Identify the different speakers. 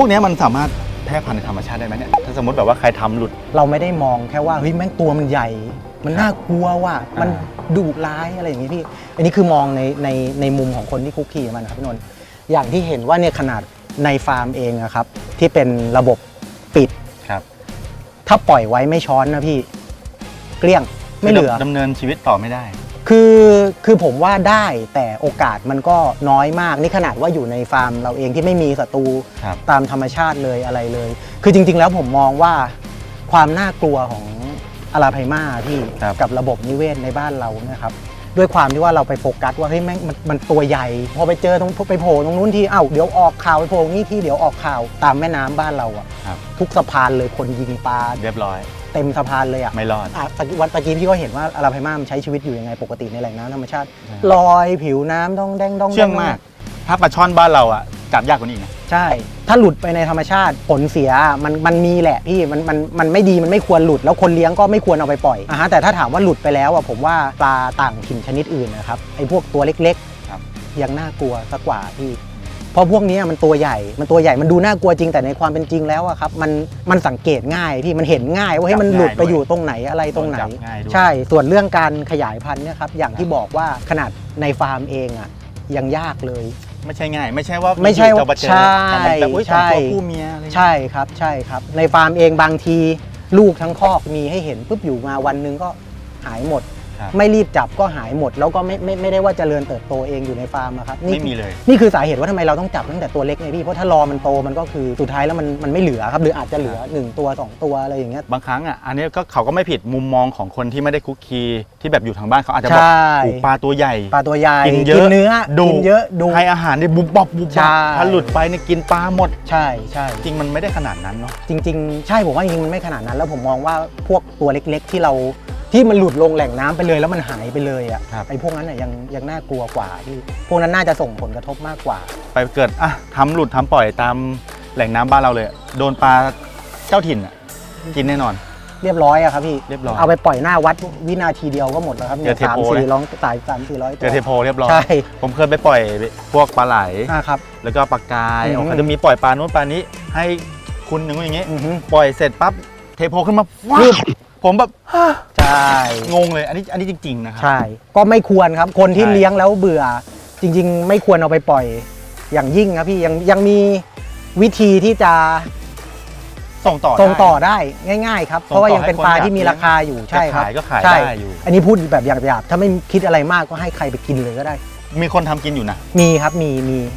Speaker 1: พวกเนี้ยมันสามารถแพร่พันธุ์ในธรรมชาติได้ไหมเนี่ยถ้าสมมติแบบว่าใครทำหลุด
Speaker 2: เราไม่ได้มองแค่ว่าเฮ้ยแม่งตัวมันใหญ่ มันน่ากลัวว่ะมัน
Speaker 1: อ่า
Speaker 2: ดุร้ายอะไรอย่างงี้พี่ อันนี้คือมองในในในมุมของคนที่คุกคีกับมันนะครับพี่นนท์อย่างที่เห็นว่าเนี่ยขนาดในฟาร์มเองอะครับ ที่เป็นระบบปิด
Speaker 1: ครับ
Speaker 2: ถ้าปล่อยไว้ไม่ช้อนนะพี่ เกลี้ยงไม่เหลือ
Speaker 1: ดำเนินชีวิตต่อไม่ได้
Speaker 2: คือคือผมว่าได้แต่โอกาสมันก็น้อยมากนี่ขนาดว่าอยู่ในฟาร์มเราเองที่ไม่มีศัตรู
Speaker 1: ครับ
Speaker 2: ตามธรรมชาติเลยอะไรเลย คือจริง ๆ แล้วผมมองว่าความน่ากลัวของอาราไพมาพี่
Speaker 1: ครับ
Speaker 2: กับระบบนิเวศในบ้านเราเนี่ยครับ ด้วยความที่ว่าเราไปโฟกัสว่าเฮ้ยแม่งมันมันตัวใหญ่ พอไปเจอตรงไปโผล่ตรงนู้นทีเอ้าเดี๋ยวออกข่าวไปโผล่นี่ที่เดี๋ยวออกข่าวตามแม่น้ำบ้านเราอะ
Speaker 1: ครับ
Speaker 2: ทุกสะพานเลยคนยิงปลา
Speaker 1: เรียบร้อย
Speaker 2: เต็มสะพานเลยอะ
Speaker 1: ไม่รอด
Speaker 2: อะตะกี้วันตะกี้พี่ก็เห็นว่าอาราไพมามันใช้ชีวิตอยู่ยังไงปกติในแหล่งน้ำธรรมชาติ
Speaker 1: ใช่
Speaker 2: ลอยผิวน้ำต้องแดงต้องแด
Speaker 1: เชื่องมาก ถ้าปลาช่อนบ้านเราอะจับยากกว่านี้อีกนะ
Speaker 2: ใช่ ถ้าหลุดไปในธรรมชาติผลเสียมันมันมีแหละพี่มันมันมันไม่ดีมันไม่ควรหลุด แล้วคนเลี้ยงก็ไม่ควรเอาไปปล่อยอะฮะแต่ถ้าถามว่าหลุดไปแล้วอะผมว่าปลาต่างถิ่นชนิดอื่นนะครับไอ้พวกตัวเล็ก
Speaker 1: ครับ
Speaker 2: ๆยังน่ากลัวสักกว่าพี่ เพราะพวกเนี้ยมันตัวใหญ่ มันตัวใหญ่ มันดูน่ากลัวจริงแต่ในความเป็นจริงแล้วอะครับ มันมันสังเกตง่ายพี่ มันเห็นง่ายว่าให้ยมันหลุดไปอยู่ตรงไหนอะไรตรงไหน
Speaker 1: โดนจับง่ายด้วย
Speaker 2: ใช่ ส่วนเรื่องการขยายพันธุ์เนี่ยครับ อย่างที่บอกว่าขนาดในฟาร์มเองอะยังยากเลย
Speaker 1: ไม่ใช่ง่าย ไม่ใช่ว่า
Speaker 2: ไม่ใช่ว่า
Speaker 1: จะมาเจอ
Speaker 2: ใช่
Speaker 1: แต่อุ้ยสอง
Speaker 2: ใช่
Speaker 1: ตัวผู้เมียอะไรอย่างเงี้ย
Speaker 2: ใช่ครับใช่ครับ ในฟาร์มเองบางที ลูกทั้งคอกมีให้เห็นปุ๊บอยู่มาวันหนึ่งก็หายหมด
Speaker 1: ครับ
Speaker 2: ไม่รีบจับก็หายหมด แล้วก็ไม่ไม่ไม่ได้ว่าเจริญเติบโตเองอยู่ในฟาร์มอะครับนี่
Speaker 1: ไม่มีเลย
Speaker 2: นี่คือสาเหตุว่าทำไมเราต้องจับตั้งแต่ตัวเล็กไงพี่เพราะถ้ารอมันโตมันก็คือสุดท้ายแล้วมันมันไม่เหลือครับหรืออาจจะเหลือ 1 ตัว 2 ตัวอะไรอย่างเงี้ย
Speaker 1: บางครั้งอะอันนี้ก็เขาก็ไม่ผิดมุมมองของคนที่ไม่ได้คุกคีที่แบบอยู่ทางบ้านเขาอาจจะบอก
Speaker 2: ใช่
Speaker 1: โอ้ปลาตัวใหญ่
Speaker 2: ปลาตัวใหญ่
Speaker 1: กินเยอะ
Speaker 2: เนื้อ
Speaker 1: ดุ
Speaker 2: กินเยอะดู
Speaker 1: ให้อาหารได้บุบบับบุบ
Speaker 2: ใช่
Speaker 1: บับถ้าหลุดไปเนี่ยกินปลาหมด
Speaker 2: ใช่ใช่
Speaker 1: จริงมันไม่ได้ขนาดนั้นเนาะ
Speaker 2: จริงๆ ใช่ผมว่าจริงๆมันไม่ขนาดนั้น แล้วผมมองว่าพวกตัวเล็กๆ ที่เรา ที่มันหลุดลงแหล่งน้ำไปเลยแล้วมันหายไปเลยอะ
Speaker 1: ครับ
Speaker 2: ไอ้พวกนั้นน่ะยังยังน่ากลัวกว่าพี่พวกนั้นน่าจะส่งผลกระทบมากกว่า
Speaker 1: ไปเกิดอะทำหลุดทำปล่อยตามแหล่งน้ำบ้านเราเลย โดนปลาเจ้าถิ่นอะกินแน่นอน
Speaker 2: เรียบร้อยอะครับพี่
Speaker 1: เรียบร้อย
Speaker 2: เอาไปปล่อยหน้าวัดวินาทีเดียวก็หมดแล้วครับเนี่ย
Speaker 1: เจอเท
Speaker 2: สาม
Speaker 1: โพ
Speaker 2: สี่
Speaker 1: เลย
Speaker 2: ร้องตายสามสี่ร้อยตั
Speaker 1: เจอเทโพเรียบร้อย
Speaker 2: ใช่
Speaker 1: ผมเคยไปปล่อยพวกปลาไหล
Speaker 2: อ่าครับ
Speaker 1: แล้วก็ปลากาย
Speaker 2: อืม
Speaker 1: เขาจะมีปล่อยปลานู้นปลานี้ ให้คุณอย่างนู้นอย่างนี้
Speaker 2: อือฮึ
Speaker 1: ปล่อยเสร็จปั๊บเทโพขึ้นมาว้า
Speaker 2: ปึ๊
Speaker 1: บบผมแบบ
Speaker 2: ใช่
Speaker 1: งงเลยอันนี้อันนี้จริง ๆ นะครั
Speaker 2: ใช่ ก็ไม่ควรครับคนที่
Speaker 1: ใช่
Speaker 2: เลี้ยงแล้วเบื่อ จริง ๆ ไม่ควรเอาไปปล่อยอย่างยิ่งครับพี่ยังยังมีวิธีที่จะ
Speaker 1: ส่งต่อ
Speaker 2: ส่งต่อ
Speaker 1: ได้
Speaker 2: ได้ง่าย ๆ ครับ
Speaker 1: ส่งต่อ
Speaker 2: เพราะว่ายังเป็น
Speaker 1: ให้คน
Speaker 2: ปลา
Speaker 1: อยาก
Speaker 2: ที่มีราคาอยู่ใช่ครับ
Speaker 1: จะขายก็ขาย
Speaker 2: ใช่
Speaker 1: ได้อยู่
Speaker 2: อันนี้พูดแบบหยาบๆถ้าไม่คิดอะไรมากก็ให้ใครไปกินเลยก็ได้
Speaker 1: มีคนทำกินอยู่นะ
Speaker 2: มีครับมีมี